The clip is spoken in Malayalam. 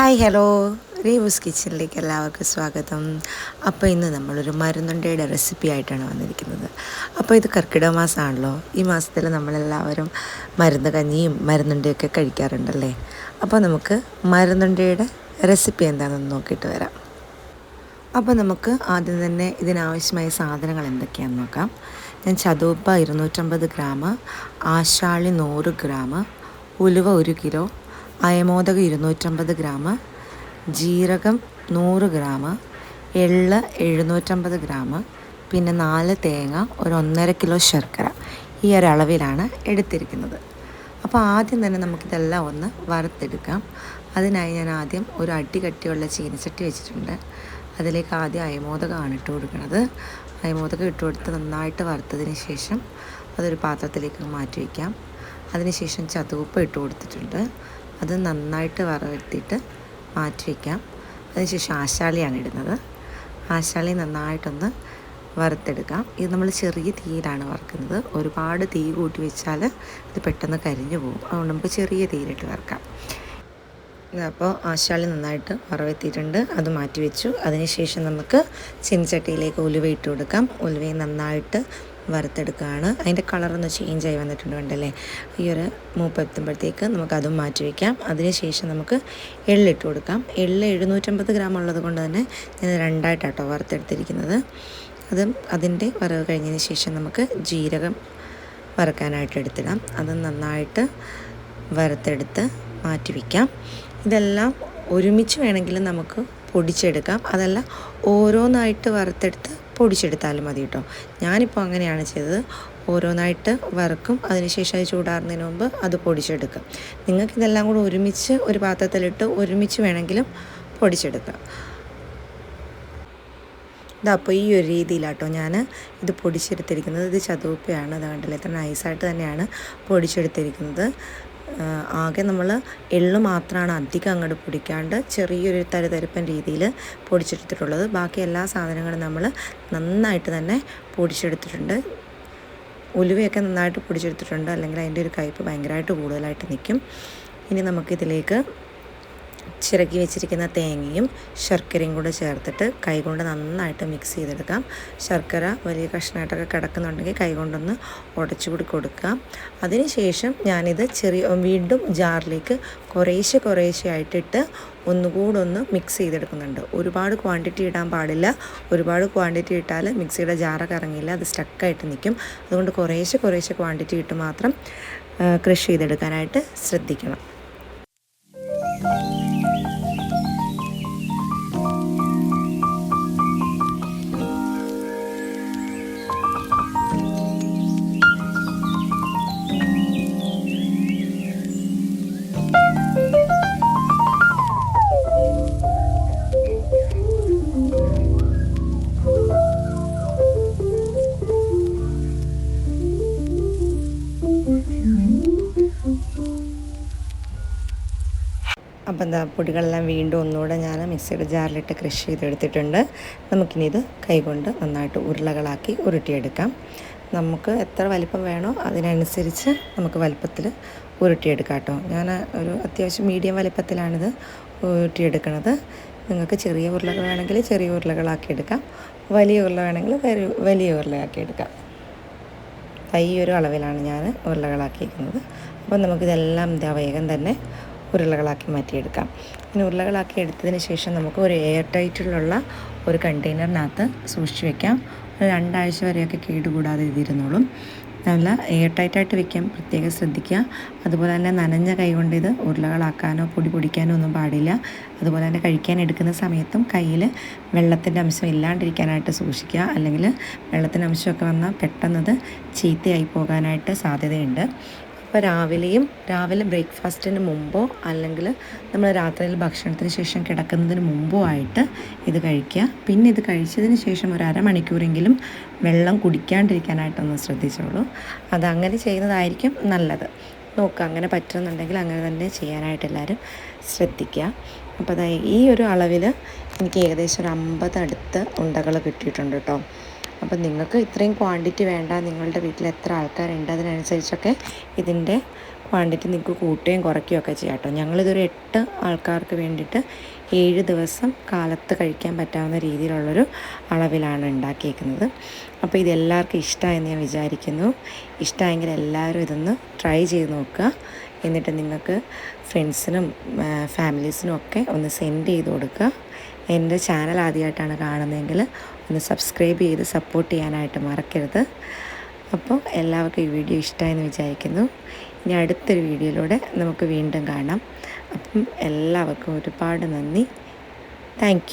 Hi hello. റീവൂസ് കിച്ചണിലേക്ക് എല്ലാവർക്കും സ്വാഗതം. അപ്പോൾ ഇന്ന് നമ്മളൊരു മരുന്നുണ്ടയുടെ റെസിപ്പി ആയിട്ടാണ് വന്നിരിക്കുന്നത്. അപ്പോൾ ഇത് കർക്കിടക മാസമാണല്ലോ. ഈ മാസത്തിൽ നമ്മളെല്ലാവരും മരുന്ന് കഞ്ഞിയും മരുന്നുണ്ടയൊക്കെ കഴിക്കാറുണ്ടല്ലേ? അപ്പോൾ നമുക്ക് മരുന്നുണ്ടയുടെ റെസിപ്പി എന്താണെന്ന് നോക്കിയിട്ട് വരാം. അപ്പോൾ നമുക്ക് ആദ്യം തന്നെ ഇതിനാവശ്യമായ സാധനങ്ങൾ എന്തൊക്കെയാണെന്ന് നോക്കാം. ഞാൻ ചതുവപ്പ ഇരുന്നൂറ്റമ്പത് ഗ്രാം ആശാളി നൂറ് ഗ്രാം ഉലുവ ഒരു കിലോ അയമോദകം ഇരുന്നൂറ്റമ്പത് ഗ്രാം ജീരകം നൂറ് ഗ്രാം എള്ള് എഴുന്നൂറ്റമ്പത് ഗ്രാം പിന്നെ നാല് തേങ്ങ ഒരു ഒന്നര കിലോ ശർക്കര ഈ ഒരളവിലാണ് എടുത്തിരിക്കുന്നത്. അപ്പോൾ ആദ്യം തന്നെ നമുക്കിതെല്ലാം ഒന്ന് വറുത്തെടുക്കാം. അതിനായി ഞാൻ ആദ്യം ഒരു അടി കട്ടിയുള്ള ചീനച്ചട്ടി വെച്ചിട്ടുണ്ട്. അതിലേക്ക് ആദ്യം അയമോദകമാണ് ഇട്ട് കൊടുക്കുന്നത് അയമോദകം ഇട്ട് കൊടുത്ത് നന്നായിട്ട് വറുത്തതിന് ശേഷം അതൊരു പാത്രത്തിലേക്ക് മാറ്റി വയ്ക്കാം. അതിനുശേഷം ചതുവപ്പ് ഇട്ട് കൊടുത്തിട്ടുണ്ട്. അത് നന്നായിട്ട് വറവെടുത്തിട്ട് മാറ്റി വയ്ക്കാം അതിനുശേഷം ആശാളിയാണ് ഇടുന്നത്. ആശാളി നന്നായിട്ടൊന്ന് വറുത്തെടുക്കാം. ഇത് നമ്മൾ ചെറിയ തീയിലാണ് വറുക്കുന്നത്. ഒരുപാട് തീ കൂട്ടി വെച്ചാൽ ഇത് പെട്ടെന്ന് കരിഞ്ഞു പോകും. അതുകൊണ്ട് നമുക്ക് ചെറിയ തീയിലിട്ട് വറുക്കാം. അപ്പോൾ ആശാളി നന്നായിട്ട് വറവെത്തിയിട്ടുണ്ട്. അത് മാറ്റി വെച്ചു. അതിനുശേഷം നമുക്ക് ചീനച്ചട്ടിയിലേക്ക് ഉലുവ ഇട്ട് കൊടുക്കാം. ഉലുവയും നന്നായിട്ട് വറുത്തെടുക്കുകയാണ് അതിന്റെ കളറൊന്ന് ചേഞ്ച് ആയി വന്നിട്ടുണ്ട് കണ്ടല്ലേ? ഈ ഒരു നമുക്ക് അതും മാറ്റി വയ്ക്കാം അതിനുശേഷം നമുക്ക് എള്ളിട്ട് കൊടുക്കാം. എള്ള് എഴുന്നൂറ്റമ്പത് ഗ്രാം ഉള്ളത് കൊണ്ട് തന്നെ ഞാൻ രണ്ടായിട്ടാട്ടോ വറുത്തെടുത്തിരിക്കുന്നത്. അത് അതിന്റെ വറവ് കഴിഞ്ഞതിന് ശേഷം നമുക്ക് ജീരകം വറുക്കാനായിട്ട് എടുത്തിടാം. അത് നന്നായിട്ട് വറുത്തെടുത്ത് മാറ്റി വയ്ക്കാം ഇതെല്ലാം ഒരുമിച്ച് വേണമെങ്കിലും നമുക്ക് പൊടിച്ചെടുക്കാം. അതല്ല ഓരോന്നായിട്ട് വറുത്തെടുത്ത് പൊടിച്ചെടുത്താലും മതി കേട്ടോ. ഞാനിപ്പോൾ അങ്ങനെയാണ് ചെയ്തത്. ഓരോന്നായിട്ട് വറുക്കും. അതിനുശേഷം അത് ചൂടാറുന്നതിന് മുമ്പ് അത് പൊടിച്ചെടുക്കും. നിങ്ങൾക്ക് ഇതെല്ലാം കൂടെ ഒരുമിച്ച് ഒരു പാത്രത്തിലിട്ട് ഒരുമിച്ച് വേണമെങ്കിലും പൊടിച്ചെടുക്കാം. ഇതാ അപ്പോൾ ഈ ഒരു രീതിയിലാട്ടോ ഞാൻ ഇത് പൊടിച്ചെടുത്തിരിക്കുന്നത്. ഇത് ചതുവപ്പയാണ് അത് കണ്ടില്ല? ഇത്ര നൈസായിട്ട് തന്നെയാണ് പൊടിച്ചെടുത്തിരിക്കുന്നത്. ആകെ നമ്മൾ എള്ള് മാത്രമാണ് അധികം അങ്ങോട്ട് പൊടിക്കാണ്ട് ചെറിയൊരു തരുതരുപ്പൻ രീതിയിൽ പൊടിച്ചെടുത്തിട്ടുള്ളത്. ബാക്കി എല്ലാ സാധനങ്ങളും നമ്മൾ നന്നായിട്ട് തന്നെ പൊടിച്ചെടുത്തിട്ടുണ്ട്. ഉലുവയൊക്കെ നന്നായിട്ട് പൊടിച്ചെടുത്തിട്ടുണ്ട്. അല്ലെങ്കിൽ അതിന്റെ ഒരു കയ്പ്പ് ഭയങ്കരമായിട്ട് കൂടുതലായിട്ട് നിൽക്കും ഇനി നമുക്കിതിലേക്ക് ചിരക്കി വെച്ചിരിക്കുന്ന തേങ്ങയും ശർക്കരയും കൂടെ ചേർത്തിട്ട് കൈകൊണ്ട് നന്നായിട്ട് മിക്സ് ചെയ്തെടുക്കാം. ശർക്കര വലിയ കഷ്ണമായിട്ടൊക്കെ കിടക്കുന്നുണ്ടെങ്കിൽ കൈകൊണ്ടൊന്ന് ഉടച്ചു കൂടി കൊടുക്കാം. അതിനുശേഷം ഞാനിത് ചെറിയ വീണ്ടും ജാറിലേക്ക് കുറേശ്ശെ കുറേശ്ശെ ആയിട്ടിട്ട് ഒന്നുകൂടെ ഒന്ന് മിക്സ് ചെയ്തെടുക്കുന്നുണ്ട്. ഒരുപാട് ക്വാണ്ടിറ്റി ഇടാൻ പാടില്ല. ഒരുപാട് ക്വാണ്ടിറ്റി ഇട്ടാൽ മിക്സിയുടെ ജാറൊക്കെ ഇറങ്ങില്ല അത് സ്റ്റക്കായിട്ട് നിൽക്കും. അതുകൊണ്ട് കുറേശ്ശെ കുറേശ്ശെ ക്വാണ്ടിറ്റി ഇട്ട് മാത്രം ക്രഷ് ചെയ്തെടുക്കാനായിട്ട് ശ്രദ്ധിക്കണം. അപ്പം എന്താ പൊടികളെല്ലാം വീണ്ടും ഒന്നുകൂടെ ഞാൻ മിക്സിയുടെ ജാറിലിട്ട് ക്രഷ് ചെയ്തെടുത്തിട്ടുണ്ട്. നമുക്കിനി ഇത് കൈകൊണ്ട് നന്നായിട്ട് ഉരുളകളാക്കി ഉരുട്ടിയെടുക്കാം. നമുക്ക് എത്ര വലിപ്പം വേണോ അതിനനുസരിച്ച് നമുക്ക് വലിപ്പത്തിൽ ഉരുട്ടിയെടുക്കാം കേട്ടോ. ഞാൻ ഒരു അത്യാവശ്യം മീഡിയം വലിപ്പത്തിലാണിത് ഉരുട്ടിയെടുക്കുന്നത് നിങ്ങൾക്ക് ചെറിയ ഉരുളകൾ വേണമെങ്കിൽ ചെറിയ ഉരുളകളാക്കി എടുക്കാം വലിയ ഉരുള വേണമെങ്കിൽ വലിയ ഉരുളയാക്കി എടുക്കാം ഈ ഒരു അളവിലാണ് ഞാൻ ഉരുളകളാക്കിയിരിക്കുന്നത്. അപ്പോൾ നമുക്കിതെല്ലാം വേഗം തന്നെ ഉരുളകളാക്കി മാറ്റിയെടുക്കാം. ഇനി ഉരുളകളാക്കി എടുത്തതിന് ശേഷം നമുക്ക് ഒരു എയർ ടൈറ്റിലുള്ള ഒരു കണ്ടെയ്നറിനകത്ത് സൂക്ഷിച്ച് വെക്കാം. ഒരു രണ്ടാഴ്ച വരെയൊക്കെ കേടുകൂടാതെ ഇതിരുന്നോളും നല്ല എയർ ടൈറ്റായിട്ട് വെക്കാൻ പ്രത്യേകം ശ്രദ്ധിക്കുക. അതുപോലെ തന്നെ നനഞ്ഞ കൈ കൊണ്ട് ഇത് ഉരുളകളാക്കാനോ പൊടി പൊടിക്കാനോ ഒന്നും പാടില്ല. അതുപോലെ തന്നെ കഴിക്കാൻ എടുക്കുന്ന സമയത്തും കയ്യിൽ വെള്ളത്തിന്റെ അംശം ഇല്ലാണ്ടിരിക്കാനായിട്ട് സൂക്ഷിക്കുക. അല്ലെങ്കിൽ വെള്ളത്തിന്റെ അംശമൊക്കെ വന്നാൽ പെട്ടെന്നത് ചീത്തയായി പോകാനായിട്ട് സാധ്യതയുണ്ട്. അപ്പോൾ രാവിലെയും രാവിലെ ബ്രേക്ക്ഫാസ്റ്റിന് മുമ്പോ അല്ലെങ്കിൽ നമ്മൾ രാത്രിയിൽ ഭക്ഷണത്തിന് ശേഷം കിടക്കുന്നതിന് മുമ്പോ ആയിട്ട് ഇത് കഴിക്കുക. പിന്നെ ഇത് കഴിച്ചതിന് ശേഷം ഒരു അരമണിക്കൂറെങ്കിലും വെള്ളം കുടിക്കാണ്ടിരിക്കാനായിട്ടൊന്ന് ശ്രദ്ധിച്ചോളൂ. അതങ്ങനെ ചെയ്യുന്നതായിരിക്കും നല്ലത്. നോക്കുക അങ്ങനെ പറ്റുന്നുണ്ടെങ്കിൽ അങ്ങനെ തന്നെ ചെയ്യാനായിട്ട് എല്ലാവരും ശ്രദ്ധിക്കുക. അപ്പോൾ അതായത് ഈ ഒരു അളവിൽ എനിക്ക് ഏകദേശം ഒരു അമ്പത് അടുത്ത് ഉണ്ടകൾ കിട്ടിയിട്ടുണ്ട് കേട്ടോ. അപ്പം നിങ്ങൾക്ക് ഇത്രയും ക്വാണ്ടിറ്റി വേണ്ട നിങ്ങളുടെ വീട്ടിൽ എത്ര ആൾക്കാരുണ്ട് അതിനനുസരിച്ചൊക്കെ ഇതിന്റെ ക്വാണ്ടിറ്റി നിങ്ങൾക്ക് കൂട്ടുകയും കുറയ്ക്കുകയും ഒക്കെ ചെയ്യാം കേട്ടോ. ഞങ്ങളിതൊരു എട്ട് ആൾക്കാർക്ക് വേണ്ടിയിട്ട് ഏഴ് ദിവസം കാലത്ത് കഴിക്കാൻ പറ്റാവുന്ന രീതിയിലുള്ളൊരു അളവിലാണ് ഉണ്ടാക്കിയേക്കുന്നത്. അപ്പോൾ ഇതെല്ലാവർക്കും ഇഷ്ടമായെന്ന് ഞാൻ വിചാരിക്കുന്നു. ഇഷ്ടമായെങ്കിൽ എല്ലാവരും ഇതൊന്ന് ട്രൈ ചെയ്ത് നോക്കുക. എന്നിട്ട് നിങ്ങൾക്ക് ഫ്രണ്ട്സിനും ഫാമിലീസിനും ഒക്കെ ഒന്ന് സെൻഡ് ചെയ്ത് കൊടുക്കുക. എന്റെ ചാനൽ ആദ്യമായിട്ടാണ് കാണുന്നതെങ്കിൽ ഒന്ന് സബ്സ്ക്രൈബ് ചെയ്ത് സപ്പോർട്ട് ചെയ്യാനായിട്ട് മറക്കരുത്. അപ്പോൾ എല്ലാവർക്കും ഈ വീഡിയോ ഇഷ്ടമായെന്ന് വിചാരിക്കുന്നു. ഇനി അടുത്തൊരു വീഡിയോയിലൂടെ നമുക്ക് വീണ്ടും കാണാം. അപ്പം എല്ലാവർക്കും ഒരുപാട് നന്ദി. താങ്ക്